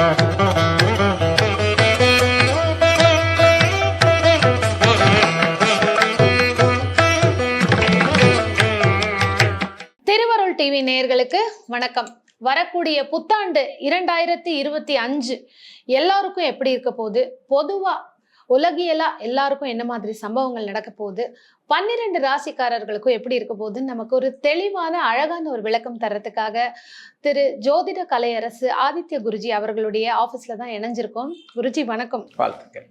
திருவருள் டிவி நேயர்களுக்கு வணக்கம். வரக்கூடிய புத்தாண்டு இரண்டாயிரத்தி இருபத்தி அஞ்சு எல்லாருக்கும் எப்படி இருக்க போகுது? பொதுவா உலகியலா எல்லாருக்கும் என்ன மாதிரி சம்பவங்கள் நடக்க போகுது? பன்னிரெண்டு ராசிக்காரர்களுக்கும் எப்படி இருக்க போகுதுன்னு நமக்கு ஒரு தெளிவான அழகான ஒரு விளக்கம் தரத்துக்காக திரு ஜோதிட கலையரசு ஆதித்ய குருஜி அவர்களுடைய ஆஃபீஸில் தான் இணைஞ்சிருக்கோம். குருஜி வணக்கம். வாழ்த்துக்கள்.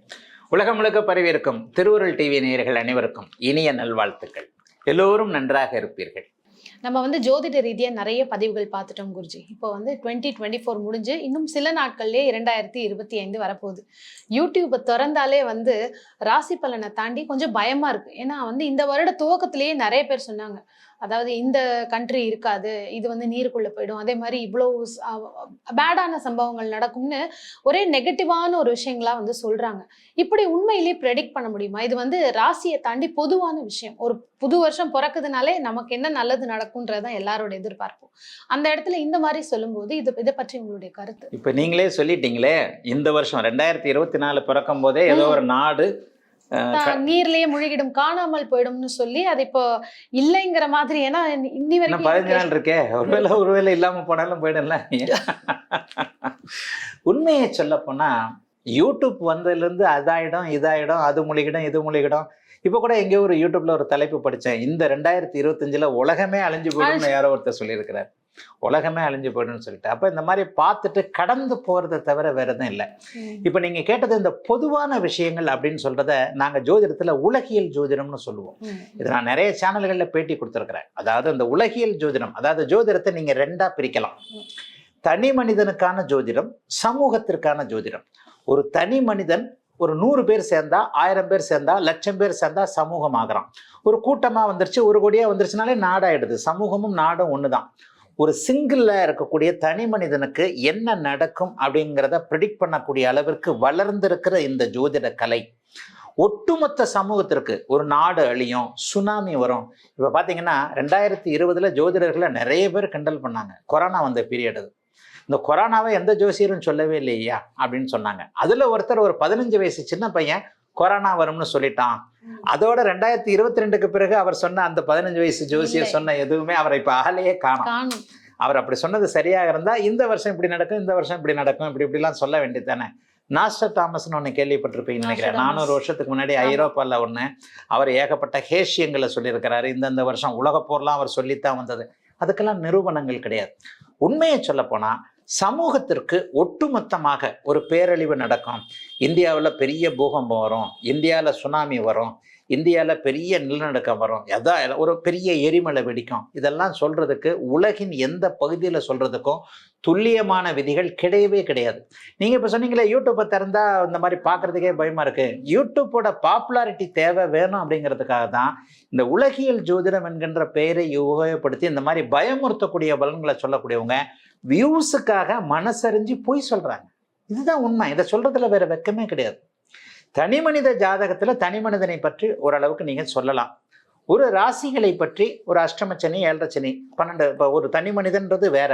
உலகம் முழுக்க பரவியிருக்கும் திருவுருள் டிவி நேயர்கள் அனைவருக்கும் இனிய நல்வாழ்த்துக்கள். எல்லோரும் நன்றாக இருப்பீர்கள். நம்ம வந்து ஜோதிட ரீதியா நிறைய பதிவுகள் பார்த்துட்டோம் குருஜி. இப்போ வந்து டுவெண்ட்டி டுவெண்ட்டி ஃபோர் முடிஞ்சு இன்னும் சில நாட்கள்லயே இரண்டாயிரத்தி இருபத்தி ஐந்து வரப்போகுது. யூடியூப்பை திறந்தாலே வந்து ராசி பலனை தாண்டி கொஞ்சம் பயமா இருக்கு. ஏன்னா வந்து இந்த வருட துவக்கத்திலேயே நிறைய பேர் சொன்னாங்க. அதாவது இந்த கண்ட்ரி இருக்காது இது வந்து நீருக்குள்ள போயிடும். அதே மாதிரி இவ்வளோ பேடான சம்பவங்கள் நடக்கும்னு ஒரே நெகட்டிவான ஒரு விஷயங்களா வந்து சொல்றாங்க. இப்படி உண்மையிலேயே ப்ரெடிக்ட் பண்ண முடியுமா? இது வந்து ராசியை தாண்டி பொதுவான விஷயம். ஒரு புது வருஷம் பிறக்குதுனாலே நமக்கு என்ன நல்லது நடக்கும்ன்றதான் எல்லாரோட எதிர்பார்ப்பும். அந்த இடத்துல இந்த மாதிரி சொல்லும்போது இது இதை பற்றி உங்களுடைய கருத்து? இப்போ நீங்களே சொல்லிட்டீங்களே இந்த வருஷம் ரெண்டாயிரத்தி இருபத்தி நாலு பிறக்கும் போதே ஏதோ ஒரு நாடு நீர்லயே முழுகிடும் காணாமல் போயிடும்னு சொல்லி அது இப்போ இல்லைங்கிற மாதிரி ஏன்னா இன்னி வரைக்கும் பதினஞ்சு நாள் இருக்கே. ஒருவேளை ஒருவேளை இல்லாம போனாலும் போயிடும்ல. உண்மையை சொல்ல போனா யூடியூப் வந்ததுல இருந்து அதாயிடும் இதாயிடும் அது முழுகிடும் இது முழுகிடும். இப்போ கூட எங்கேயோ ஒரு யூடியூப்ல ஒரு தலைப்பு படிச்சேன். இந்த ரெண்டாயிரத்தி இருபத்தஞ்சுல உலகமே அழிஞ்சு போயிடும்னு யாரோ ஒருத்தர் சொல்லியிருக்கிறார். உலகமே அழிஞ்சு போயிடும்னு சொல்லிட்டு. அப்ப இந்த மாதிரி பார்த்துட்டு கடந்து போறதை தவிர வேற எதுவும் இல்லை. இப்போ நீங்க கேட்டது இந்த பொதுவான விஷயங்கள் அப்படின்னு சொல்றத நாங்க ஜோதிடத்துல உலகியல் ஜோதிடம்னு சொல்லுவோம். இது நான் நிறைய சேனல்கள்ல பேட்டி கொடுத்துருக்கிறேன். அதாவது இந்த உலகியல் ஜோதிடம் அதாவது ஜோதிடத்தை நீங்க ரெண்டா பிரிக்கலாம். தனி மனிதனுக்கான ஜோதிடம் சமூகத்திற்கான ஜோதிடம். ஒரு தனி மனிதன் ஒரு நூறு பேர் சேர்ந்தா ஆயிரம் பேர் சேர்ந்தா லட்சம் பேர் சேர்ந்தா சமூகம் ஆகிறான் ஒரு கூட்டமா வந்துருச்சு ஒரு கோடியா வந்துருச்சுனாலே நாடாயிடுது. சமூகமும் நாடும் ஒண்ணுதான். ஒரு சிங்கிளாக இருக்கக்கூடிய தனி மனிதனுக்கு என்ன நடக்கும் அப்படிங்கிறத ப்ரிடிக்ட் பண்ணக்கூடிய அளவிற்கு வளர்ந்திருக்கிற இந்த ஜோதிட கலை. ஒட்டுமொத்த சமூகத்திற்கு ஒரு நாடு அழியும் சுனாமி வரும். இப்போ பார்த்தீங்கன்னா ரெண்டாயிரத்தி இருபதில் ஜோதிடர்களை நிறைய பேர் கிண்டல் பண்ணாங்க. கொரோனா வந்த பீரியட் அது. இந்த கொரோனாவை எந்த ஜோசியரும் சொல்லவே இல்லையா? அப்படின்னு சொன்னாங்க. அதில் ஒருத்தர் ஒரு பதினஞ்சு வயசு சின்ன பையன் கொரோனா வரும்னு சொல்லிட்டான். அதோட ரெண்டாயிரத்தி இருபத்தி ரெண்டுக்கு பிறகு அவர் சொன்ன அந்த பதினஞ்சு வயசு ஜோசியர். சொன்ன எதுவுமே அவரை இப்ப ஆளையே காணும். அவர் அப்படி சொன்னது சரியாக இருந்தா இந்த வருஷம் இப்படி நடக்கும் இந்த வருஷம் இப்படி நடக்கும் இப்படி இப்படிலாம் சொல்ல வேண்டியது தானே நாஸ்டர் தாமஸ்னு ஒன்று கேள்விப்பட்டிருப்பீங்கன்னு நினைக்கிறேன். நானூறு வருஷத்துக்கு முன்னாடி ஆமா. ஐரோப்பால ஒன்று அவர் ஏகப்பட்ட ஹேஷியங்களை சொல்லியிருக்கிறாரு. இந்தந்த வருஷம் உலகப் போர்லாம் அவர் சொல்லித்தான் வந்தது. அதுக்கெல்லாம் நிரூபணங்கள் கிடையாது. உண்மையை சொல்ல போனா சமூகத்திற்கு ஒட்டுமொத்தமாக ஒரு பேரழிவு நடக்கும். இந்தியாவில் பெரிய பூகம்பம் வரும். இந்தியாவில் சுனாமி வரும். இந்தியாவில் பெரிய நிலநடுக்கம் வரும். எதா ஒரு பெரிய எரிமலை வெடிக்கும். இதெல்லாம் சொல்கிறதுக்கு உலகின் எந்த பகுதியில் சொல்கிறதுக்கும் துல்லியமான விதிகள் கிடையவே கிடையாது. நீங்கள் இப்போ சொன்னீங்களே யூடியூப்பை திறந்தால் இந்த மாதிரி பார்க்கறதுக்கே பயமாக இருக்குது யூடியூப்போட பாப்புலாரிட்டி தேவை வேணும் அப்படிங்கிறதுக்காக தான் இந்த உலகியல் ஜோதிடம் என்கின்ற பெயரை உபயோகப்படுத்தி இந்த மாதிரி பயமுறுத்தக்கூடிய பலன்களை சொல்லக்கூடியவங்க வியூஸுக்காக மனசறிஞ்சு பொய் சொல்கிறாங்க இதுதான் உண்மை. இதை சொல்கிறதுல வேறு வெக்கமே கிடையாது. தனி மனித ஜாதகத்தில் தனி மனிதனை பற்றி ஓரளவுக்கு நீங்கள் சொல்லலாம். ஒரு ராசிகளை பற்றி ஒரு அஷ்டமச்சனி ஏழரைச்சனி பன்னெண்டு இப்போ ஒரு தனி மனிதன்றது வேற.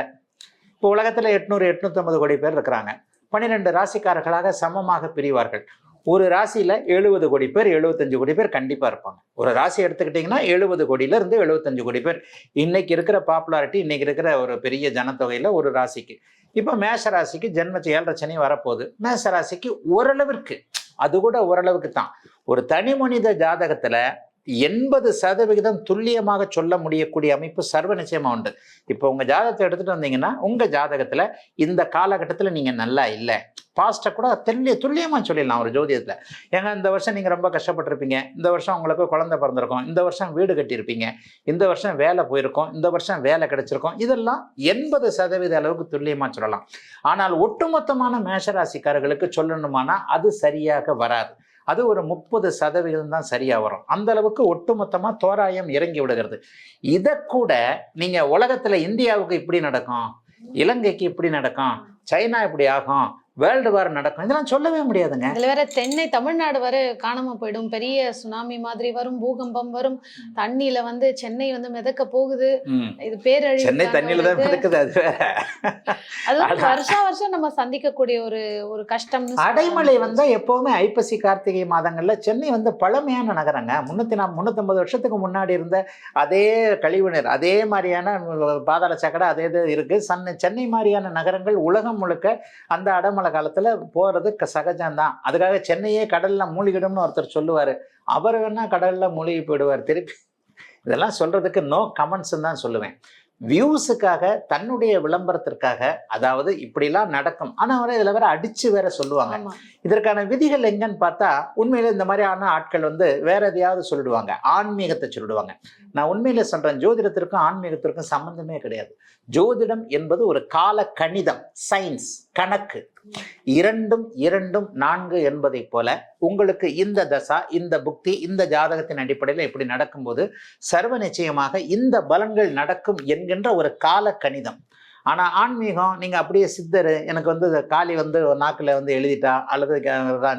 இப்போ உலகத்தில் எட்நூறு எட்நூற்றம்பது கோடி பேர் இருக்கிறாங்க. பன்னிரெண்டு ராசிக்காரர்களாக சமமாக பிரிவார்கள். ஒரு ராசியில் எழுபது கோடி பேர் எழுபத்தஞ்சு கோடி பேர் கண்டிப்பாக இருப்பாங்க. ஒரு ராசி எடுத்துக்கிட்டிங்கன்னா எழுபது கோடியிலேருந்து எழுபத்தஞ்சு கோடி பேர். இன்றைக்கி இருக்கிற பாப்புலாரிட்டி இன்றைக்கி இருக்கிற ஒரு பெரிய ஜனத்தொகையில் ஒரு ராசிக்கு. இப்போ மேஷ ராசிக்கு ஜென்மச்சு ஏழரை சனி வரப்போகுது. மேஷ ராசிக்கு ஓரளவிற்கு அது கூட ஓரளவுக்கு தான். ஒரு தனி மனித ஜாதகத்துல எண்பது சதவிகிதம் துல்லியமாக சொல்ல முடியக்கூடிய அமைப்பு சர்வ நிச்சயமா உண்டு. இப்போ உங்க ஜாதகத்தை எடுத்துட்டு வந்தீங்கன்னா உங்க ஜாதகத்துல இந்த காலகட்டத்தில் நீங்க நல்லா இல்லை. பாஸ்ட்டை கூட தெல்லிய துல்லியமாக சொல்லிடலாம் ஒரு ஜோதியத்தில் ஏங்க இந்த வருஷம் நீங்கள் ரொம்ப கஷ்டப்பட்டிருப்பீங்க. இந்த வருஷம் உங்களுக்கு குழந்தை பிறந்திருக்கும். இந்த வருஷம் வீடு கட்டியிருப்பீங்க. இந்த வருஷம் வேலை போயிருக்கோம். இந்த வருஷம் வேலை கிடைச்சிருக்கோம். இதெல்லாம் எண்பது சதவீத அளவுக்கு துல்லியமாக சொல்லலாம். ஆனால் ஒட்டுமொத்தமான மேஷராசிக்காரர்களுக்கு சொல்லணுமானா அது சரியாக வராது. அது ஒரு முப்பது சதவிகிதம் தான் சரியாக வரும். அந்த அளவுக்கு ஒட்டுமொத்தமாக தோராயம் இறங்கி விடுகிறது. இதை கூட நீங்கள் உலகத்தில் இந்தியாவுக்கு இப்படி நடக்கும். இலங்கைக்கு இப்படி நடக்கும். சைனா இப்படி ஆகும். வேர்ல்டு வார் நடக்கும். இதெல்லாம் சொல்லவே முடியாதுங்க. இதுல வேற தென்னை தமிழ்நாடு வரை காணாம போயிடும். பெரிய சுனாமி மாதிரி வரும் பூகம்பம் வரும். தண்ணியில வந்து சென்னை வந்து மிதக்க போகுது. இது பேரழிவு சென்னை தண்ணியில தான் இருக்குது அது வேற. அது. வருஷம் வருஷம் நம்ம சந்திக்கக்கூடிய ஒரு ஒரு கஷ்டம்னு அடைமழை சொல்லலாம். வந்து எப்பவுமே ஐப்பசி கார்த்திகை மாதங்கள்ல சென்னை வந்து பழமையான நகரங்க. முன்னூத்தி நாம் முன்னூத்தம்பது வருஷத்துக்கு முன்னாடி இருந்த அதே கழிவுநீர் அதே மாதிரியான பாதாள சாக்கடை அதே இது இருக்கு. சன் சென்னை மாதிரியான நகரங்கள் உலகம் முழுக்க அந்த அடைமழை காலத்துல போறது க- சகஜம்தான். அதுக்காக சென்னையே கடல்ல மூழ்கிடும்னு ஒருத்தர் சொல்லுவாரு. அவர் வேணா கடல்ல மூழ்கி போயிடுவார். திருப்பி இதெல்லாம் சொல்றதுக்கு நோ கமெண்ட்ஸ் தான் சொல்லுவேன். வியூஸுக்காக தன்னுடைய விளம்பரத்திற்காக அதாவது இப்படிலாம் நடக்கும். ஆனா வர இதுல வேற அடிச்சு வேற சொல்லுவாங்க. இதற்கான விதிகள் எங்கன்னு பார்த்தா உண்மையில இந்த மாதிரியான ஆட்கள் வந்து வேற எதையாவது சொல்லிடுவாங்க. ஆன்மீகத்தை சொல்லிடுவாங்க. நான் உண்மையில சொல்றேன் ஜோதிடத்திற்கும் ஆன்மீகத்திற்கும் சம்பந்தமே கிடையாது. ஜோதிடம் என்பது ஒரு கால கணிதம் சயின்ஸ் கணக்கு. இரண்டும் இரண்டும் நான்கு என்பதை போல உங்களுக்கு இந்த தசா இந்த புக்தி இந்த ஜாதகத்தின் அடிப்படையில் இப்படி நடக்கும்போது சர்வ நிச்சயமாக இந்த பலன்கள் நடக்கும் என்கின்ற ஒரு கால கணிதம். ஆனால் ஆன்மீகம் நீங்கள் அப்படியே சித்தர் எனக்கு வந்து காளி வந்து நாக்கில் வந்து எழுதிட்டா அல்லது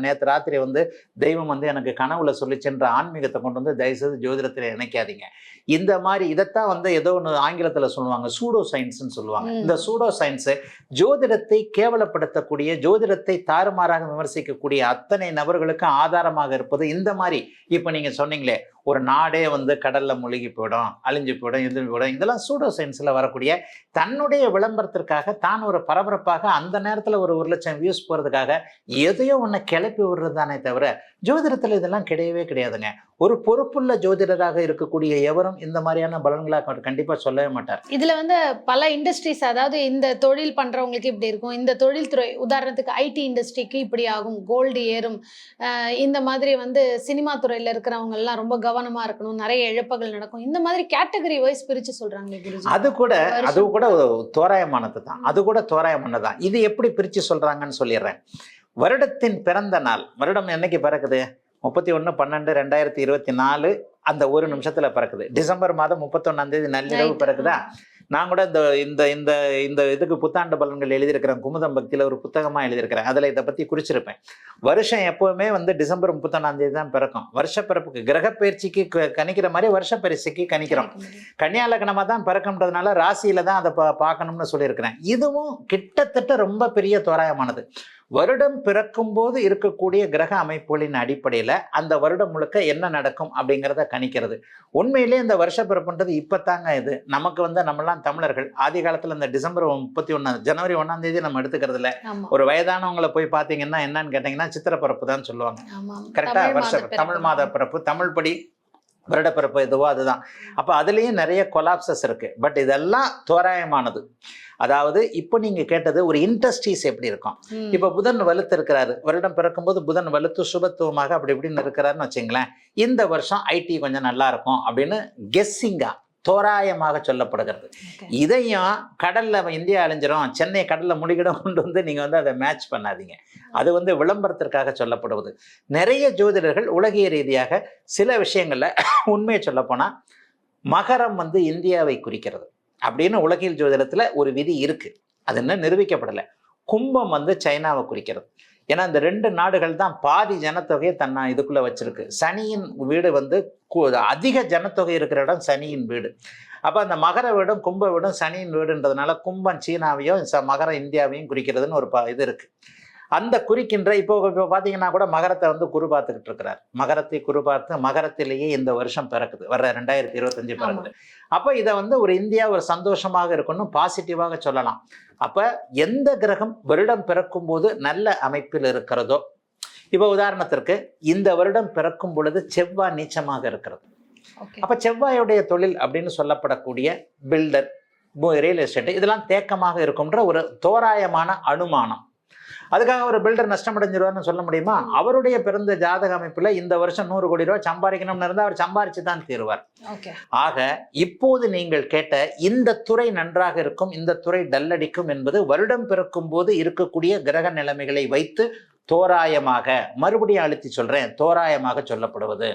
நேற்று ராத்திரி வந்து தெய்வம் வந்து எனக்கு கனவுல சொல்லிச்சுன்ற ஆன்மீகத்தை கொண்டு வந்து தயவுசெய்து ஜோதிடத்தில் இணைக்காதீங்க. இந்த மாதிரி இதைத்தான் வந்து ஏதோ ஒன்று ஆங்கிலத்தில் சொல்லுவாங்க சூடோ சயின்ஸ்னு சொல்லுவாங்க. இந்த சூடோ சயின்ஸு ஜோதிடத்தை கேவலப்படுத்தக்கூடிய ஜோதிடத்தை தாறுமாறாக விமர்சிக்கக்கூடிய அத்தனை நபர்களுக்கு ஆதாரமாக இருப்பது இந்த மாதிரி. இப்போ நீங்க சொன்னீங்களே ஒரு நாடே வந்து கடல்ல மூழ்கி போயிடும் அழிஞ்சு போயிடும் இது போயிடும். இதெல்லாம் சூடோ சயின்ஸ்ல வரக்கூடிய தன்னுடைய விளம்பரத்திற்காக தான் ஒரு பரபரப்பாக அந்த நேரத்துல ஒரு ஒரு லட்சம் வியூஸ் போறதுக்காக எதையோ ஒண்ணு கிளப்பி விடுறது தானே தவிர ஜோதிடத்துல இதெல்லாம் கிடையவே கிடையாதுங்க. ஒரு பொறுப்புள்ள ஜோதிடராக இருக்கக்கூடிய எவரும் இந்த மாதிரியான பலன்களை அவர் கண்டிப்பா சொல்லவே மாட்டார். இதுல வந்து பல இண்டஸ்ட்ரீஸ் அதாவது இந்த தொழில் பண்றவங்களுக்கு இப்படி இருக்கும். இந்த தொழில்துறை உதாரணத்துக்கு ஐடி இண்டஸ்ட்ரிக்கு இப்படி ஆகும். கோல்டு ஏறும். இந்த மாதிரி வந்து சினிமா துறையில இருக்கிறவங்க எல்லாம் ரொம்ப கவனமா இருக்கணும். நிறைய இழப்புகள் நடக்கும். இந்த மாதிரி கேட்டகரி வைஸ் பிரிச்சு சொல்றாங்களே குருஜி. அது கூட. அது கூட தோராயமானது தான். அது கூட தோராயமானது தான். இது எப்படி பிரிச்சு சொல்றாங்கன்னு சொல்லிடுறேன். வருடத்தின் பிறந்த நாள். வருடம் என்னைக்கு பிறக்குது? முப்பத்தி ஒன்று பன்னெண்டு ரெண்டாயிரத்தி இருபத்தி நாலு அந்த ஒரு நிமிஷத்துல பிறக்குது. டிசம்பர் மாதம் முப்பத்தொன்னாம் தேதி நள்ளிரவு. பிறக்குதா? நான் கூட இந்த இந்த இந்த இந்த இதுக்கு புத்தாண்டு பலன்கள் எழுதியிருக்கிறேன். குமுதம் பக்தியில ஒரு புத்தகமா எழுதியிருக்கிறேன். அதுல இதை பத்தி குறிச்சிருப்பேன். வருஷம் எப்பவுமே வந்து டிசம்பர் முப்பத்தொன்னாம் தேதி தான் பிறக்கும். வருஷ பிறப்புக்கு கிரக பயிற்சிக்கு க- கணிக்கிற மாதிரி வருஷ பயிற்சிக்கு கணிக்கிறோம். கன்னியா லக்னமா தான் பிறக்கும்ன்றதுனால ராசியில தான் அதை பார்க்கணும்னு சொல்லியிருக்கிறேன். இதுவும் கிட்டத்தட்ட ரொம்ப பெரிய தோராயமானது. வருடம் பிறக்கும் போது இருக்கக்கூடிய கிரக அமைப்புகளின் அடிப்படையில அந்த வருடம் முழுக்க என்ன நடக்கும் அப்படிங்கிறத கணிக்கிறது. உண்மையிலே இந்த வருஷ பிறப்புன்றது இப்பத்தாங்க இது. நமக்கு வந்து நம்மலாம் தமிழர்கள். ஆதி காலத்துல இந்த டிசம்பர் முப்பத்தி ஒண்ணாம் ஜனவரி ஒண்ணாம் தேதி நம்ம எடுத்துக்கிறது இல்ல ஒரு வயதானவங்களை போய் பார்த்தீங்கன்னா என்னன்னு கேட்டீங்கன்னா சித்திர பிறப்பு தான் சொல்லுவாங்க. ஆமா கரெக்டா தமிழ் வருஷ தமிழ் மாத பிறப்பு தமிழ் படி வருடப்பிறப்பு எதுவோ அதுதான். அப்போ அதுலேயும் நிறைய கொலாப்சஸ் இருக்கு. பட் இதெல்லாம் தோராயமானது. அதாவது இப்போ நீங்க கேட்டது ஒரு இண்டஸ்ட்ரீஸ் எப்படி இருக்கும். இப்போ புதன் வலுத்து இருக்கிறாரு வருடம் பிறக்கும்போது புதன் வலுத்து சுபத்துவமாக அப்படி இப்படின்னு இருக்கிறாருன்னு வச்சுங்களேன். இந்த வருஷம் ஐடி கொஞ்சம் நல்லா இருக்கும் அப்படின்னு கெஸ்ஸிங்கா தோராயமாக சொல்லப்படுகிறது. இதையும் கடல்ல இந்தியா அழிஞ்சிரும் சென்னை கடல்ல முடிகிடும் கொண்டு வந்து நீங்க வந்து அதை மேட்ச் பண்ணாதீங்க. அது வந்து விளம்பரத்திற்காக சொல்லப்படுவது. நிறைய ஜோதிடர்கள் உலகிய ரீதியாக சில விஷயங்கள்ல உண்மையை சொல்ல போனா மகரம் வந்து இந்தியாவை குறிக்கிறது அப்படின்னு உலகியல் ஜோதிடத்துல ஒரு விதி இருக்கு. அது இன்னும் நிரூபிக்கப்படலை. கும்பம் வந்து சைனாவை குறிக்கிறது. ஏன்னா இந்த ரெண்டு நாடுகள் தான் பாதி ஜனத்தொகையை தன்னை இதுக்குள்ளே வச்சிருக்கு. சனியின் வீடு வந்து அதிக ஜனத்தொகை இருக்கிற இடம் சனியின் வீடு. அப்போ அந்த மகர வீடும் கும்ப வீடும் சனியின் வீடுன்றதுனால கும்பம் சீனாவையும் ச- மகரம் இந்தியாவையும் குறிக்கிறதுன்னு ஒரு ப இது இருக்குது அந்த குறிக்கின்ற இப்போ இப்போ பார்த்தீங்கன்னா கூட மகரத்தை வந்து குரு பார்த்துக்கிட்டு இருக்கிறார். மகரத்தை குரு பார்த்து மகரத்திலேயே இந்த வருஷம் பிறக்குது. வர்ற ரெண்டாயிரத்தி இருபத்தஞ்சு பிறக்குது. அப்போ இதை வந்து ஒரு இந்தியா ஒரு சந்தோஷமாக இருக்கணும் பாசிட்டிவாக சொல்லலாம். அப்போ எந்த கிரகம் வருடம் பிறக்கும் போது நல்ல அமைப்பில் இருக்கிறதோ இப்போ உதாரணத்திற்கு இந்த வருடம் பிறக்கும் பொழுது செவ்வாய் நீச்சமாக இருக்கிறது. அப்ப செவ்வாயுடைய தொழில் அப்படின்னு சொல்லப்படக்கூடிய பில்டர் ரியல் எஸ்டேட் இதெல்லாம் தேக்கமாக இருக்கும்ன்ற ஒரு தோராயமான அனுமானம். அதுக்காக ஒரு பில்டர் நஷ்டமடைஞ்சிருவார்னு சொல்ல முடியுமா? அவருடைய பிறந்த ஜாதக அமைப்புல இந்த வருஷம் நூறு கோடி ரூபாய் சம்பாதிக்கணும்னு இருந்தால் அவர் சம்பாரிச்சு தான் தீருவார். ஆக இப்போது நீங்கள் கேட்ட இந்த துறை நன்றாக இருக்கும் இந்த துறை டல்லடிக்கும் என்பது வருடம் பிறக்கும் போது இருக்கக்கூடிய கிரக நிலைமைகளை வைத்து தோராயமாக மறுபடியும் அழுத்தி சொல்றேன் தோராயமாக சொல்லப்படுவது.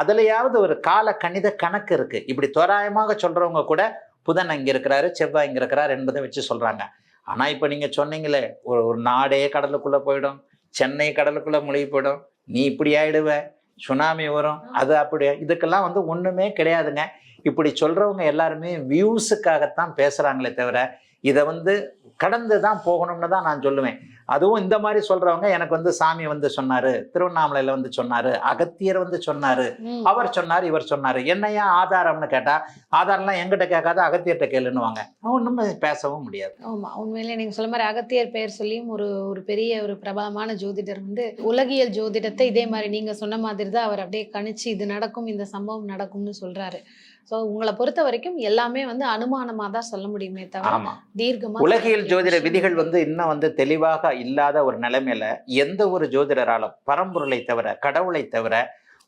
அதுலயாவது ஒரு கால கணித கணக்கு இருக்கு. இப்படி தோராயமாக சொல்றவங்க கூட புதன் அங்க இருக்கிறாரு செவ்வாய் இங்க இருக்கிறார் என்பதை வச்சு சொல்றாங்க. ஆனால் இப்போ நீங்கள் சொன்னீங்களே ஒரு ஒரு நாடே கடலுக்குள்ளே போயிடும் சென்னை கடலுக்குள்ளே மூழ்கி போயிடும் நீ இப்படி ஆயிடுவ சுனாமி வரும் அது அப்படி இதுக்கெல்லாம் வந்து ஒன்றுமே கிடையாதுங்க. இப்படி சொல்கிறவங்க எல்லாருமே வியூஸுக்காகத்தான் பேசுகிறாங்களே தவிர இதை வந்து கடந்து தான் போகணும்னு தான் நான் சொல்லுவேன். அதுவும் இந்த மாதிரி சொல்றவங்க எனக்கு வந்து சாமி வந்து சொன்னாரு திருவண்ணாமலையில வந்து சொன்னாரு அகத்தியர் வந்து சொன்னாரு. அவர் சொன்னார் இவர் சொன்னாரு. என்னையா ஆதாரம்னு கேட்டா ஆதாரம்லாம் எங்கிட்ட கேட்காத அகத்தியர்கிட்ட கேளுன்னுவாங்க. ஒன்றும் பேசவும் முடியாது. ஆமா உண்மையிலே நீங்க சொல்ல மாதிரி அகத்தியர் பெயர் சொல்லியும் ஒரு ஒரு பெரிய ஒரு பிரபலமான ஜோதிடர் வந்து உலகியல் ஜோதிடத்தை இதே மாதிரி நீங்க சொன்ன மாதிரி தான் அவர் அப்படியே கணிச்சு இது நடக்கும் இந்த சம்பவம் நடக்கும்னு சொல்றாரு. ஸோ உங்களை பொறுத்த வரைக்கும் எல்லாமே வந்து அனுமானமா தான் சொல்ல முடியுமே தவிர ஆமா. தீர்க்கமா உலகியல் ஜோதிட விதிகள் வந்து இன்னும் வந்து தெளிவாக இல்லாத ஒரு நிலைமையில எந்த ஒரு ஜோதிடராலும் பரம்பொருளை தவிர கடவுளை தவிர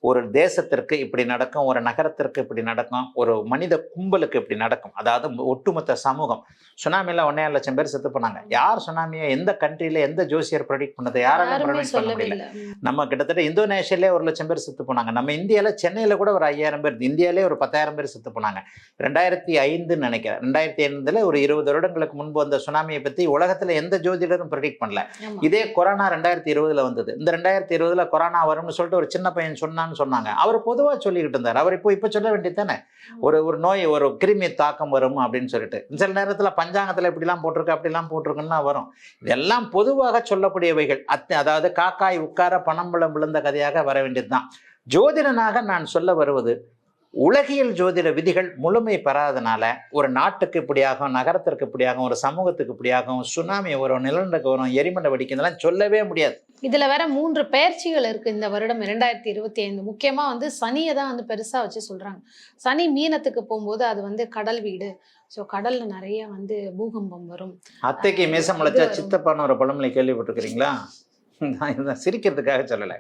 ஒரு தேசத்திற்கு இப்படி நடக்கும் ஒரு நகரத்திற்கு இப்படி நடக்கும் ஒரு மனித கும்பலுக்கு இப்படி நடக்கும். அதாவது ஒட்டுமொத்த சமூகம். சுனாமில ஒன்னே லட்சம் பேர் செத்து போனாங்க. யார் சுனாமியை எந்த கண்ட்ரியில எந்த ஜோசியர் ப்ரொடிக்ட் பண்ணது? யாராலும் ப்ரொடிக்ட் பண்ண முடியல. நம்ம கிட்டத்தட்ட இந்தோனேஷியாலே ஒரு லட்சம் பேர் செத்து போனாங்க. நம்ம இந்தியால சென்னையில கூட ஒரு ஐயாயிரம் பேர் இந்தியாலே ஒரு பத்தாயிரம் பேர் செத்து போனாங்க. ரெண்டாயிரத்தி ஐந்துன்னு நினைக்கிறேன். ரெண்டாயிரத்தி ஐந்துல ஒரு இருபது வருடங்களுக்கு முன்பு வந்த சுனாமியை பத்தி உலகத்துல எந்த ஜோதிடரும் ப்ரெடிக்ட் பண்ணல. இதே கொரோனா ரெண்டாயிரத்தி இருபதுல வந்தது. இந்த ரெண்டாயிரத்தி இருபதுல கொரோனா வரும்னு சொல்லிட்டு ஒரு சின்ன பையன் சொன்னான்னு சொன்னாங்க. அவர் பொதுவா சொல்லிக்கிட்டு இருந்தார். அவர் இப்போ இப்போ சொல்ல வேண்டியது தானே? ஒரு ஒரு நோய் ஒரு கிருமி தாக்கம் வரும் அப்படின்னு சொல்லிட்டு. சில நேரத்துல பஞ்சாங்கத்துல இப்படிலாம் போட்டிருக்கு அப்படிலாம் போட்டிருக்குன்னா வரும். இதெல்லாம் பொதுவாக சொல்லக்கூடியவைகள். அத் அதாவது காக்காய் உட்கார பணம்பழம் விழுந்த கதையாக வர வேண்டியதுதான் ஜோதிடனாக நான் சொல்ல வருவது உலகியல் ஜோதிட விதிகள் முழுமை பெறாதனால ஒரு நாட்டுக்கு இப்படியாகும் நகரத்திற்கு இப்படியாகும் ஒரு சமூகத்துக்கு இப்படியாகும் சுனாமி வரும் நிலநடுக்கம் வரும் எரிமலை வெடிக்கும் இதெல்லாம் சொல்லவே முடியாது. இதுல வேற மூன்று பெயர்ச்சிகள் இருக்கு இந்த வருடம் இரண்டாயிரத்தி இருபத்தி ஐந்து. முக்கியமா வந்து சனியை தான் வந்து பெருசா வச்சு சொல்றாங்க. சனி மீனத்துக்கு போகும்போது அது வந்து கடல் வீடு. ஸோ கடல்ல நிறைய வந்து பூகம்பம் வரும். அத்தைக்கு மீசம் முளைச்சா வரும். சித்தப்பான்னு ஒரு பழமொழி கேள்விப்பட்டிருக்கிறீங்களா? சிரிக்கிறதுக்காக சொல்லலை.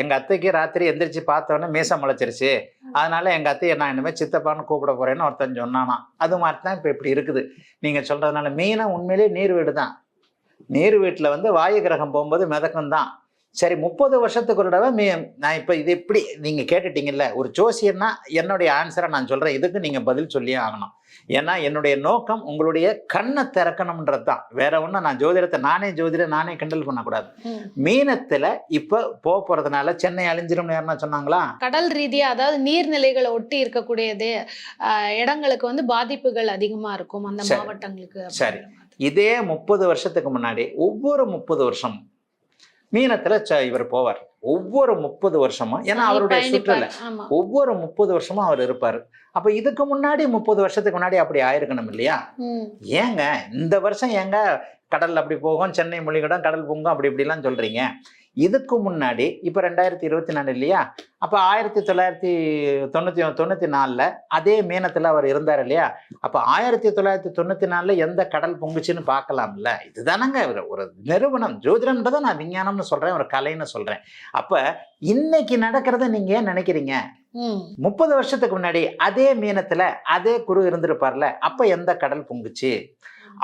எங்க அத்தைக்கு ராத்திரி எந்திரிச்சு பார்த்தோன்னே மீசம் முளைச்சிருச்சு. அதனால எங்க அத்தையை நான் இனிமேல் சித்தப்பான்னு கூப்பிட போறேன்னு ஒருத்தன் சொன்னானா அது மாதிரி தான் இப்போ இப்படி இருக்குது. நீங்க சொல்றதுனால மீனை உண்மையிலேயே நீர் வீடு தான் நீர் வீட்டில் வந்து வாயு கிரகம் போகும்போது மிதக்கம் தான் சரி முப்பது வருஷத்துக்கு ஒரு தடவை மீ நான் இப்போ இது எப்படி நீங்கள் கேட்டுட்டீங்கல்ல ஒரு ஜோசியர்னா என்னுடைய ஆன்சரை நான் சொல்கிறேன் இதுக்கு நீங்கள் பதில் சொல்லியே ஆகணும். ஏன்னா என்னுடைய நோக்கம் உங்களுடைய கண்ணை திறக்கணுன்றது தான் வேற ஒன்றும் நான் ஜோதிடத்தை நானே ஜோதிடம் நானே கிண்டல் பண்ணக்கூடாது. மீனத்தில் இப்போ போக போகிறதுனால சென்னை அழிஞ்சிரும்னு யாருன்னா சொன்னாங்களா? கடல் ரீதியா அதாவது நீர்நிலைகளை ஒட்டி இருக்கக்கூடியது இடங்களுக்கு வந்து பாதிப்புகள் அதிகமா இருக்கும் அந்த. மாவட்டங்களுக்கு சரி. இதே முப்பது வருஷத்துக்கு முன்னாடி ஒவ்வொரு முப்பது வருஷம் மீனத்துல ச- இவர் போவார். ஒவ்வொரு முப்பது வருஷமும் ஏன்னா அவருடைய. சுற்றுல. ஒவ்வொரு முப்பது வருஷமும் அவர் இருப்பார். அப்ப இதுக்கு முன்னாடி முப்பது வருஷத்துக்கு முன்னாடி அப்படி ஆயிருக்கணும் இல்லையா. ஏங்க இந்த வருஷம் ஏங்க கடல் அப்படி போகும் சென்னை மொழிகிடம் கடல் பொங்கும் அப்படி இப்படிலாம் சொல்றீங்க? இதுக்கு முன்னாடி இப்போ ரெண்டாயிரத்தி இருபத்தி நாலு இல்லையா? அப்போ ஆயிரத்தி தொள்ளாயிரத்தி தொண்ணூற்றி தொண்ணூற்றி நாலில் அதே மீனத்தில் அவர் இருந்தார் இல்லையா? அப்போ ஆயிரத்தி தொள்ளாயிரத்தி தொண்ணூற்றி நாலில் எந்த கடல் பொங்குச்சுன்னு பார்க்கலாம்ல? இதுதானங்க ஒரு ஒரு நிறுவனம். ஜோதிடன்றதை நான் விஞ்ஞானம்னு சொல்கிறேன் ஒரு கலைன்னு சொல்கிறேன் அப்போ இன்னைக்கு நடக்கிறத நீங்கள் ஏன் நினைக்கிறீங்க. முப்பது வருஷத்துக்கு முன்னாடி அதே மீனத்துல அதே குரு இருந்திருப்பார்ல அப்ப எந்த கடல் பொங்குச்சு?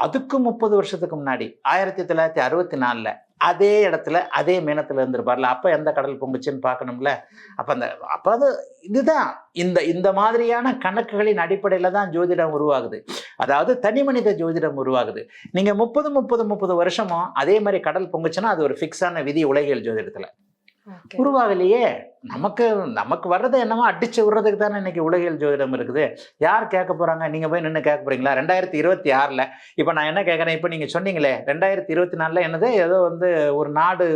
அதுக்கு முப்பது வருஷத்துக்கு முன்னாடி ஆயிரத்தி தொள்ளாயிரத்தி அறுபத்தி நாலுல அதே இடத்துல அதே மீனத்துல இருந்திருப்பார்ல. அப்ப எந்த கடல் பொங்குச்சுன்னு பார்க்கணும்ல? அப்ப அந்த அப்ப அது இதுதான். இந்த இந்த மாதிரியான கணக்குகளின் அடிப்படையில தான் ஜோதிடம் உருவாகுது. அதாவது தனி மனித ஜோதிடம் உருவாகுது. நீங்க முப்பது முப்பது முப்பது வருஷமும் அதே மாதிரி கடல் பொங்குச்சுன்னா அது ஒரு ஃபிக்ஸான விதி உலகியல் ஜோதிடத்துல. உருவாகலையே. நமக்கு நமக்கு வர்றது என்னமோ அடிச்சு விடுறதுக்கு தானே இன்னைக்கு உலகியல் ஜோதிடம் இருக்குது. யார் கேட்க போறாங்க? நீங்க போய் நின்று கேட்க போறீங்களா? ரெண்டாயிரத்தி இருபத்தி ஆறுல. இப்ப நான் என்ன கேட்கறேன்? இப்ப நீங்க சொன்னீங்களே ரெண்டாயிரத்தி இருபத்தி நாலுல என்னது? ஏதோ வந்து ஒரு நாடு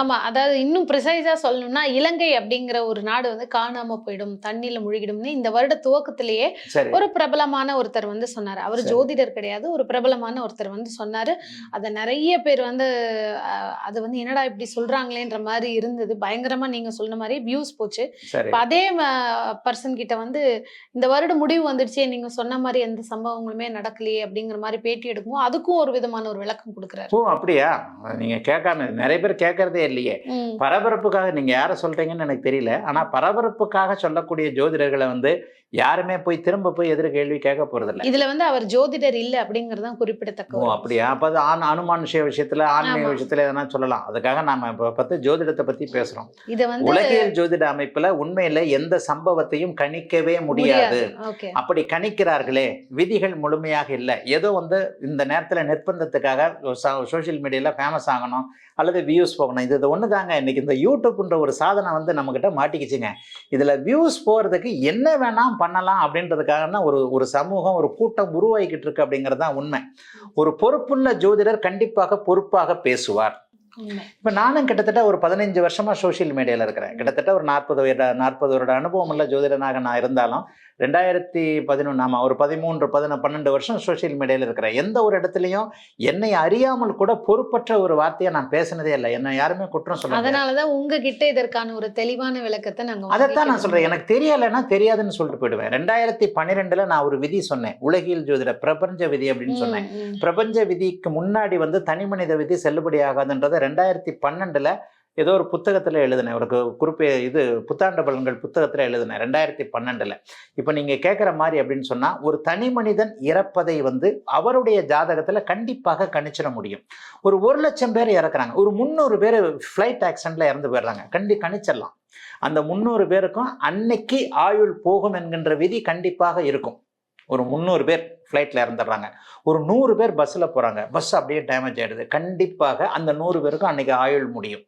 ஆமா அதாவது இன்னும் ப்ரிசைஸா சொல்லணும்னா இலங்கை அப்படிங்கிற ஒரு நாடு வந்து காணாம போயிடும் தண்ணியில முழுகிடும்னு இந்த வருட துவக்கத்திலேயே ஒரு பிரபலமான ஒருத்தர் வந்து சொன்னார். அவர். ஜோதிடர் கிடையாது ஒரு பிரபலமான ஒருத்தர் வந்து சொன்னாரு. அதை நிறைய பேர் வந்து அது வந்து என்னடா இப்படி சொல்றாங்களேன்ற மாதிரி இருந்தது. பயங்கரமா நீங்க சொன்ன மாதிரி வியூஸ் போச்சு. அதே பர்சன் கிட்ட வந்து இந்த வருடம் முடிவு வந்துடுச்சே நீங்க சொன்ன மாதிரி எந்த சம்பவங்களுமே நடக்கலையே அப்படிங்கிற மாதிரி பேட்டி எடுக்கும்போது அதுக்கும் ஒரு விதமான ஒரு விளக்கம் கொடுக்குறாரு. ஓ அப்படியா? நீங்க கேட்காம நிறைய பேர் கேட்கறதே இல்லையே. பரபரப்புக்காக நீங்க யாரை சொல்றீங்கன்னு எனக்கு தெரியல. ஆனா பரபரப்புக்காக சொல்லக்கூடிய ஜோதிடர்களை வந்து யாருமே போய் திரும்ப போய் எதிர கேள்வி கேட்க போறதில்ல இதுல வந்து அவர் ஜோதிடர் இல்ல அப்படிங்கறதுதான் ஓ குறிப்பிடத்தக்க அப்படியா? அப்ப அது ஆண் அனுமானுஷ விஷயத்துல ஆன்மீக. விஷயத்துல எதனா சொல்லலாம். அதுக்காக நாம இப்ப பத்தி ஜோதிடத்தை பத்தி பேசுறோம். இத வந்து உலகியல் ஜோதிட அமைப்புல உண்மையில எந்த சம்பவத்தையும் கணிக்கவே முடியாது. அப்படி கணிக்கிறார்களே விதிகள் முழுமையாக இல்லை. ஏதோ வந்து இந்த நேரத்துல நிர்பந்தத்துக்காக சோஷியல் மீடியால ஃபேமஸ் ஆகணும் அல்லது வியூஸ் போகணும். இது இது ஒன்று தாங்க இன்னைக்கு இந்த யூடியூப்ன்ற ஒரு சாதனை வந்து நம்மக்கிட்ட மாட்டிக்கிச்சுங்க. இதில் வியூஸ் போகிறதுக்கு என்ன வேணாம் பண்ணலாம் அப்படின்றதுக்காக தான் ஒரு ஒரு சமூகம் ஒரு கூட்டம் உருவாகிக்கிட்டு இருக்கு அப்படிங்கிறது தான் உண்மை. ஒரு பொறுப்புள்ள ஜோதிடர் கண்டிப்பாக பொறுப்பாக பேசுவார். இப்போ நானும் கிட்டத்தட்ட ஒரு பதினஞ்சு வருஷமா சோஷியல் மீடியாவில் இருக்கிறேன். கிட்டத்தட்ட ஒரு நாற்பது வருட நாற்பது வருட அனுபவம் உள்ள ஜோதிடனாக நான் இருந்தாலும் ரெண்டாயிரத்தி பதினொன்று ஆமாம் ஒரு பதிமூன்று பதின பன்னெண்டு வருஷம் சோஷியல் மீடியாவில் இருக்கிறேன். எந்த ஒரு இடத்துலையும் என்னை அறியாமல் கூட பொறுப்பற்ற ஒரு வார்த்தையை நான் பேசினதே இல்லை. என்னை யாருமே குற்றம் சொல்ல முடியாது. அதனாலதான் உங்ககிட்ட இதற்கான ஒரு தெளிவான விளக்கத்தை நாங்க அதைத்தான் நான். சொல்றேன். எனக்கு தெரியலைன்னா தெரியாதுன்னு சொல்லிட்டு போயிடுவேன். ரெண்டாயிரத்தி பன்னிரெண்டுல நான் ஒரு விதி சொன்னேன். உலகியல் ஜோதிட பிரபஞ்ச விதி அப்படின்னு சொன்னேன். பிரபஞ்ச விதிக்கு முன்னாடி வந்து தனிமனித விதி செல்லுபடி ஆகாதுன்றதை ரெண்டாயிரத்தி பன்னெண்டில் ஏதோ ஒரு புத்தகத்தில் எழுதினேன். ஒரு குறிப்பு இது புத்தாண்ட பலன்கள் புத்தகத்தில் எழுதினேன். ரெண்டாயிரத்தி பன்னெண்டில். இப்போ நீங்கள் கேட்குற மாதிரி அப்படின்னு சொன்னால் ஒரு தனி மனிதன் இறப்பதை வந்து அவருடைய ஜாதகத்தில் கண்டிப்பாக கணிச்சிட முடியும். ஒரு ஒரு லட்சம் பேர் இறக்குறாங்க. ஒரு முந்நூறு பேர் ஃப்ளைட் ஆக்சிடென்ட்டில் இறந்து போயிடுறாங்க. கண்டி கணிச்சிடலாம். அந்த முந்நூறு பேருக்கும் அன்னைக்கு ஆயுள் போகும் என்கின்ற விதி கண்டிப்பாக இருக்கும். ஒரு முந்நூறு பேர் ஃப்ளைட்டில் இறந்துடுறாங்க. ஒரு நூறு பேர் பஸ்ஸில் போகிறாங்க பஸ் அப்படியே டேமேஜ் ஆகிடுது கண்டிப்பாக அந்த நூறு பேருக்கும் அன்றைக்கி ஆயுள் முடியும்.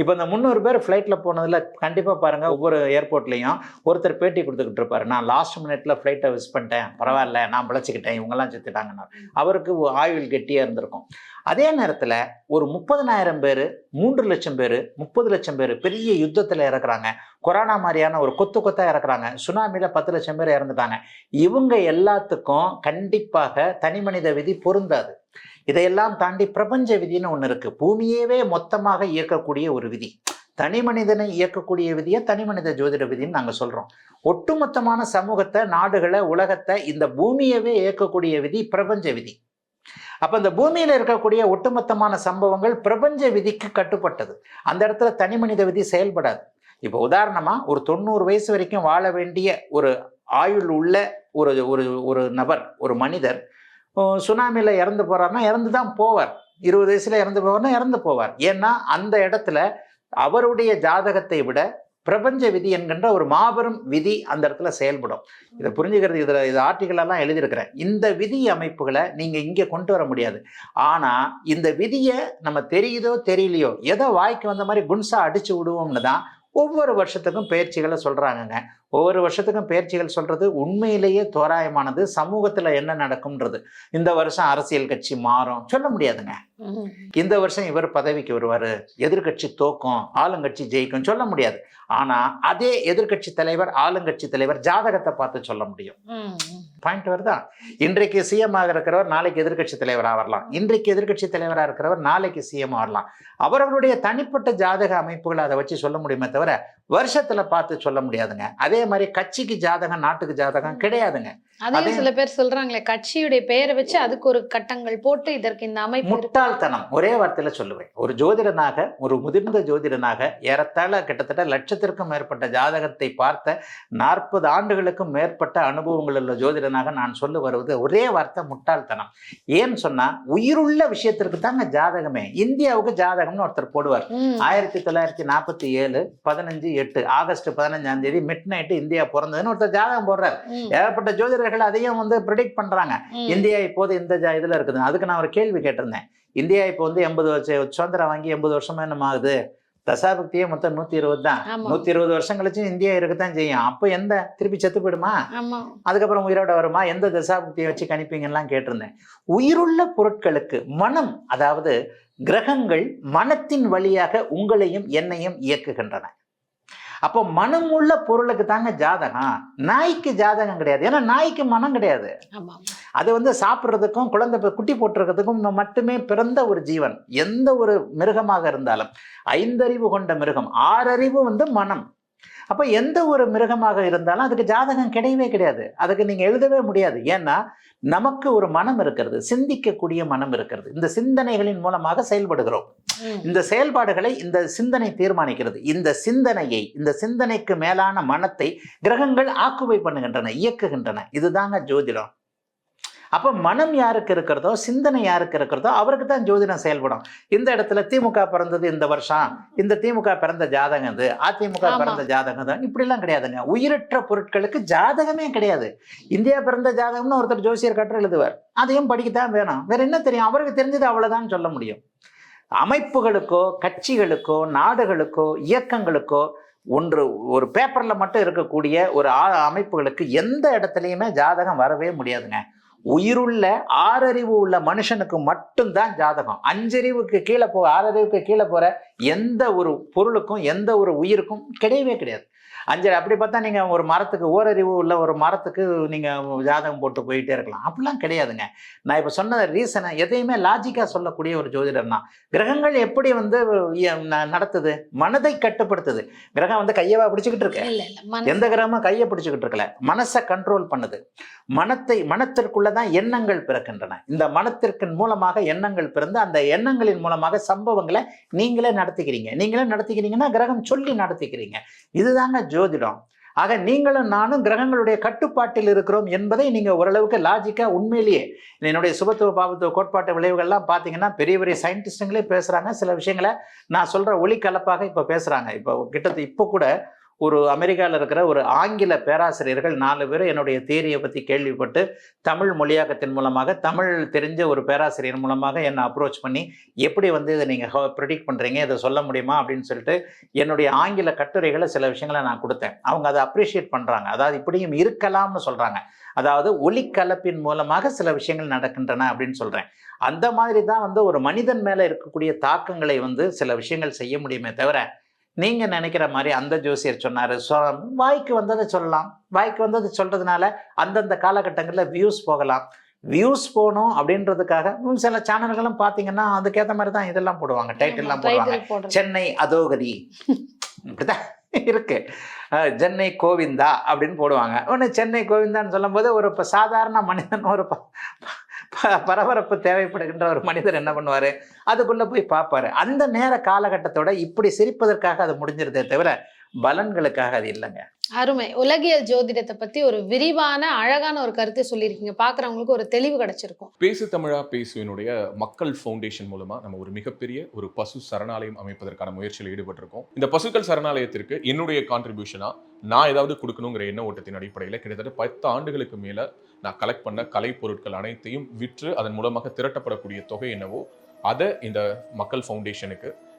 இப்போ இந்த முந்நூறு பேர் ஃப்ளைட்டில் போனதில் கண்டிப்பாக பாருங்கள் ஒவ்வொரு ஏர்போர்ட்லேயும் ஒருத்தர் பேட்டி கொடுத்துக்கிட்டு இருப்பாரு. நான் லாஸ்ட் மினிட்ல ஃப்ளைட்டை மிஸ் பண்ணிட்டேன் பரவாயில்ல நான் பிழைச்சிக்கிட்டேன் இவங்கெல்லாம் செத்துட்டாங்கன்னா அவருக்கு ஆயுள் கெட்டியாக இருந்திருக்கும். அதே நேரத்தில் ஒரு முப்பதனாயிரம் பேர் மூன்று லட்சம் பேர் முப்பது லட்சம் பேர் பெரிய யுத்தத்தில் இறக்குறாங்க. கொரோனா மாதிரியான ஒரு கொத்து கொத்தாக இறக்குறாங்க. சுனாமியில் பத்து லட்சம் பேர் இறந்துட்டாங்க. இவங்க எல்லாத்துக்கும் கண்டிப்பாக தனி மனித விதி பொருந்தாது. இதையெல்லாம் தாண்டி பிரபஞ்ச விதின்னு ஒன்று இருக்குது பூமியவே மொத்தமாக இயக்கக்கூடிய ஒரு விதி. தனி மனிதனை இயக்கக்கூடிய விதியை தனி மனித ஜோதிட விதின்னு நாங்கள் சொல்கிறோம் ஒட்டுமொத்தமான சமூகத்தை நாடுகளை உலகத்தை இந்த பூமியவே இயக்கக்கூடிய விதி பிரபஞ்ச விதி. அப்போ இந்த பூமியில் இருக்கக்கூடிய ஒட்டுமொத்தமான சம்பவங்கள் பிரபஞ்ச விதிக்கு கட்டுப்பட்டது. அந்த இடத்துல தனி மனித விதி செயல்படாது. இப்போ உதாரணமாக ஒரு தொண்ணூறு வயசு வரைக்கும் வாழ வேண்டிய ஒரு ஆயுள் உள்ள ஒரு ஒரு ஒரு நபர் ஒரு மனிதர் சுனாமியில் இறந்து போகிறாருன்னா இறந்து தான் போவார். இருபது வயசில் இறந்து போவார்னா இறந்து போவார். ஏன்னா அந்த இடத்துல அவருடைய ஜாதகத்தை விட பிரபஞ்ச விதி என்கின்ற ஒரு மாபெரும் விதி அந்த இடத்துல செயல்படும். இதை புரிஞ்சுக்கிறது இதில் இது ஆர்டிகளெல்லாம் எழுதியிருக்கிறேன். இந்த விதி அமைப்புகளை நீங்கள் இங்கே கொண்டு வர முடியாது. ஆனால் இந்த விதியை நம்ம தெரியுதோ தெரியலையோ எதை வாய்க்கு வந்த மாதிரி குன்சா அடிச்சு விடுவோம்னு தான் ஒவ்வொரு வருஷத்துக்கும் பயிற்சிகளை சொல்கிறாங்கங்க ஒவ்வொரு வருஷத்துக்கும் பயிற்சிகள் சொல்றது உண்மையிலேயே தோராயமானது சமூகத்தில் என்ன நடக்கும்ன்றது. இந்த வருஷம் அரசியல் கட்சி மாறும். சொல்ல முடியாதுங்க. இந்த வருஷம் இவர் பதவிக்கு வருவார் எதிர்க்கட்சி தோக்கும் ஆளுங்கட்சி ஜெயிக்கும் சொல்ல முடியாது. ஆனால் அதே எதிர்க்கட்சி தலைவர் ஆளுங்கட்சி தலைவர் ஜாதகத்தை பார்த்து சொல்ல முடியும். பாயிண்ட் வருதா? இன்றைக்கு சிஎம் ஆக இருக்கிறவர் நாளைக்கு எதிர்க்கட்சி தலைவராக வரலாம். இன்றைக்கு எதிர்க்கட்சி தலைவராக இருக்கிறவர் நாளைக்கு சிஎம் வரலாம். அவர்களுடைய தனிப்பட்ட ஜாதக அமைப்புகளை அதை வச்சு சொல்ல முடியுமே தவிர வருஷத்துல பார்த்து சொல்ல முடியாதுங்க. அதே மாதிரி கட்சிக்கு ஜாதகம் நாட்டுக்கு ஜாதகம் கிடையாதுங்க. அதையும் அதே- சில பேர் சொல்றாங்களே கட்சியுடைய பெயரை வச்சு அதுக்கு ஒரு கட்டங்கள் போட்டு இதற்கு இந்த அமைப்பு. முட்டாள்தனம். ஒரே வார்த்தையில சொல்லுவேன். ஒரு ஜோதிடனாக ஒரு முதிர்ந்த ஜோதிடனாக ஏறத்தாழ கிட்டத்தட்ட லட்சத்திற்கும் மேற்பட்ட ஜாதகத்தை பார்த்த நாற்பது ஆண்டுகளுக்கும் மேற்பட்ட அனுபவங்கள் உள்ள ஜோதிடனாக நான் சொல்ல வருவது ஒரே வார்த்தை முட்டாள்தனம். ஏன்னு சொன்னா உயிருள்ள விஷயத்திற்கு தாங்க ஜாதகமே. இந்தியாவுக்கு ஜாதகம்னு ஒருத்தர் போடுவார். ஆயிரத்தி தொள்ளாயிரத்தி நாற்பத்தி ஏழு பதினஞ்சு எட்டு ஆகஸ்ட் பதினஞ்சாம் தேதி மிட் நைட்டு இந்தியா பிறந்ததுன்னு ஒருத்தர் ஜாதகம் போடுறார். ஏகப்பட்ட ஜோதிடர்கள் அதையும் வந்து ப்ரிடிக்ட் பண்றாங்க. இந்தியா இப்போது இந்த இதில் இருக்குது. அதுக்கு நான் ஒரு கேள்வி கேட்டிருந்தேன். இந்தியா இப்போ வந்து எண்பது வருஷம் சுதந்திரம் வாங்கி எண்பது வருஷமா என்னமா ஆகுது? தசாபக்தியே மொத்தம் நூத்தி இருபது தான். நூத்தி இருபது வருஷம் கழிச்சு இந்தியா இருக்கத்தான் செய்யும். அப்போ எந்த திருப்பி செத்து போயிடுமா? அதுக்கப்புறம் உயிரோட வருமா? எந்த தசாபக்தியை வச்சு கணிப்பீங்கலாம் கேட்டிருந்தேன். உயிருள்ள பொருட்களுக்கு மனம் அதாவது கிரகங்கள் மனத்தின் வழியாக உங்களையும் என்னையும் இயக்குகின்றன. அப்போ மனம் உள்ள பொருளுக்கு தாங்க ஜாதகம். நாய்க்கு ஜாதகம் கிடையாது. ஏன்னா நாய்க்கு மனம் கிடையாது. அது வந்து சாப்பிட்றதுக்கும் குழந்தை குட்டி போட்டுறதுக்கும் மட்டுமே பிறந்த ஒரு ஜீவன். எந்த ஒரு மிருகமாக இருந்தாலும் ஐந்தறிவு கொண்ட மிருகம் ஆறறிவு வந்து மனம். அப்போ எந்த ஒரு மிருகமாக இருந்தாலும் அதுக்கு ஜாதகம் கிடையவே கிடையாது. அதுக்கு நீங்கள் எழுதவே முடியாது. ஏன்னா நமக்கு ஒரு மனம் இருக்கிறது. சிந்திக்கக்கூடிய மனம் இருக்கிறது. இந்த சிந்தனைகளின் மூலமாக செயல்படுகிறோம். இந்த செயல்பாடுகளை இந்த சிந்தனை தீர்மானிக்கிறது. இந்த சிந்தனையை இந்த சிந்தனைக்கு மேலான மனத்தை கிரகங்கள் ஆக்குபை பண்ணுகின்றன இயக்குகின்றன. இதுதாங்க ஜோதிடம். அப்போ மனம் யாருக்கு இருக்கிறதோ சிந்தனை யாருக்கு இருக்கிறதோ அவருக்கு தான் ஜோதிடம் செயல்படும். இந்த இடத்துல திமுக பிறந்தது இந்த வருஷம் இந்த திமுக பிறந்த ஜாதகம் இது அதிமுக. பிறந்த ஜாதகம் தான் இப்படிலாம் கிடையாதுங்க. உயிரற்ற பொருட்களுக்கு ஜாதகமே கிடையாது. இந்தியா பிறந்த ஜாதகம்னு ஒருத்தர் ஜோசியர் கட்டுரை எழுதுவார். அதையும் படிக்கத்தான் வேணும். வேற என்ன தெரியும்? அவருக்கு தெரிஞ்சது அவ்வளவுதான் சொல்ல முடியும். அமைப்புகளுக்கோ கட்சிகளுக்கோ நாடுகளுக்கோ இயக்கங்களுக்கோ ஒன்று ஒரு பேப்பர்ல மட்டும் இருக்கக்கூடிய ஒரு அமைப்புகளுக்கு எந்த இடத்துலையுமே ஜாதகம் வரவே முடியாதுங்க. உயிருள்ள ஆறறிவு உள்ள மனுஷனுக்கு மட்டும்தான் ஜாதகம். அஞ்சறிவுக்கு கீழே போ ஆறறிவுக்கு கீழே போற எந்த ஒரு பொருளுக்கும் எந்த ஒரு உயிருக்கும் கிடையவே கிடையாது. அஞ்சரை அப்படி பார்த்தா நீங்க ஒரு மரத்துக்கு ஓரறிவு உள்ள ஒரு மரத்துக்கு நீங்க ஜாதகம் போட்டு போயிட்டே இருக்கலாம். அப்படிலாம் கிடையாதுங்க. நான் இப்ப சொன்ன ரீசனை எதையுமே லாஜிக்கா சொல்லக்கூடிய ஒரு ஜோதிடர் தான். கிரகங்கள் எப்படி வந்து நடத்துது? மனதை கட்டுப்படுத்துது. கிரகம் வந்து கையவா பிடிச்சுக்கிட்டு இருக்கு. எந்த கிரகமும் கையை பிடிச்சுக்கிட்டு இருக்கல. மனசை கண்ட்ரோல் பண்ணுது. மனத்தை மனத்திற்குள்ளதான் எண்ணங்கள் பிறக்கின்றன. இந்த மனத்திற்கின் மூலமாக எண்ணங்கள் பிறந்து அந்த எண்ணங்களின் மூலமாக சம்பவங்களை நீங்களே நடத்திக்கிறீங்க. நீங்களே நடத்திக்கிறீங்கன்னா கிரகம் சொல்லி நடத்திக்கிறீங்க. இதுதாங்க ஜோதிடம். ஆக நீங்களும் நானும் கிரகங்களுடைய கட்டுப்பாட்டில் இருக்கிறோம் என்பதை நீங்க ஓரளவுக்கு லாஜிக்கா உண்மையிலேயே என்னுடைய சுபத்துவ பாபத்துவ கோட்பாட்டு விளைவுகள்லாம் பார்த்தீங்கன்னா பெரிய பெரிய சயின்டிஸ்டுங்களே பேசுறாங்க. சில விஷயங்களை நான் சொல்ற ஒளி கலப்பாக இப்போ பேசுறாங்க. இப்போ கிட்டத்தட்ட இப்போ கூட ஒரு அமெரிக்காவில் இருக்கிற ஒரு ஆங்கில பேராசிரியர்கள் நாலு பேர் என்னுடைய தேரியை பற்றி கேள்விப்பட்டு தமிழ் மொழியாக்கத்தின் மூலமாக தமிழ் தெரிஞ்ச ஒரு பேராசிரியர் மூலமாக என்னை அப்ரோச் பண்ணி எப்படி வந்து இதை நீங்கள் ப்ரிடிக்ட் பண்ணுறீங்க இதை சொல்ல முடியுமா? அப்படின்னு சொல்லிட்டு என்னுடைய ஆங்கில கட்டுரைகளை சில விஷயங்களை நான் கொடுத்தேன். அவங்க அதை அப்ரிஷியேட் பண்ணுறாங்க அதாவது இப்படியும் இருக்கலாம்னு சொல்கிறாங்க அதாவது ஒலிக்கலப்பின் மூலமாக சில விஷயங்கள் நடக்கின்றன அப்படின்னு சொல்கிறேன் அந்த மாதிரி தான் வந்து ஒரு மனிதன் மேலே இருக்கக்கூடிய தாக்கங்களை வந்து சில விஷயங்கள் செய்ய முடியுமே தவிர நீங்க நினைக்கிற மாதிரி அந்த ஜோசியர் சொன்னாரு. சொ வாய்க்கு வந்ததை சொல்லலாம். வாய்க்கு வந்ததை சொல்றதுனால அந்தந்த காலகட்டங்களில் வியூஸ் போகலாம். வியூஸ் போகணும் அப்படின்றதுக்காக சில சேனல்களும் பார்த்தீங்கன்னா அதுக்கேற்ற மாதிரி தான் இதெல்லாம் போடுவாங்க. டைட்டில்லாம் போடுவாங்க. சென்னை அதோகதி. இப்படிதான் இருக்கு. சென்னை கோவிந்தா அப்படின்னு போடுவாங்க. ஒன்று சென்னை கோவிந்தான்னு சொல்லும்போது ஒரு இப்போ சாதாரண மனிதன் ஒரு பரபரப்பு தேவைப்படுகின்ற ஒரு மனிதர் என்ன பண்ணுவார்? அதுக்குள்ளே போய் பார்ப்பாரு. அந்த நேர காலகட்டத்தோட இப்படி சிரிப்பதற்காக அது முடிஞ்சிருதே தவிர பலன்களுக்காக அது இல்லைங்க. அருமை. உலகியல் ஜோதிடத்தை பத்தி ஒரு விரிவான அழகான ஒரு கருத்தை சொல்லியிருக்கீங்க. பாக்குறவங்களுக்கு ஒரு தெளிவு கிடைச்சிருக்கும். பேசு தமிழா பேசுவினுடைய மக்கள் ஃபவுண்டேஷன் மூலமா நம்ம ஒரு மிகப்பெரிய ஒரு பசு சரணாலயம் அமைப்பதற்கான முயற்சியில் ஈடுபட்டிருக்கோம். இந்த பசுக்கள் சரணாலயத்திற்கு என்னுடைய கான்ட்ரிபியூஷனா நான் ஏதாவது கொடுக்கணுங்கிற எண்ண ஓட்டத்தின் அடிப்படையில் கிட்டத்தட்ட பத்து ஆண்டுகளுக்கு மேல நான் கலெக்ட் பண்ண கலை பொருட்கள் அனைத்தையும் விற்று அதன் மூலமாக திரட்டப்படக்கூடிய தொகை என்னவோ அதை இந்த மக்கள் ஃபவுண்டேஷனுக்கு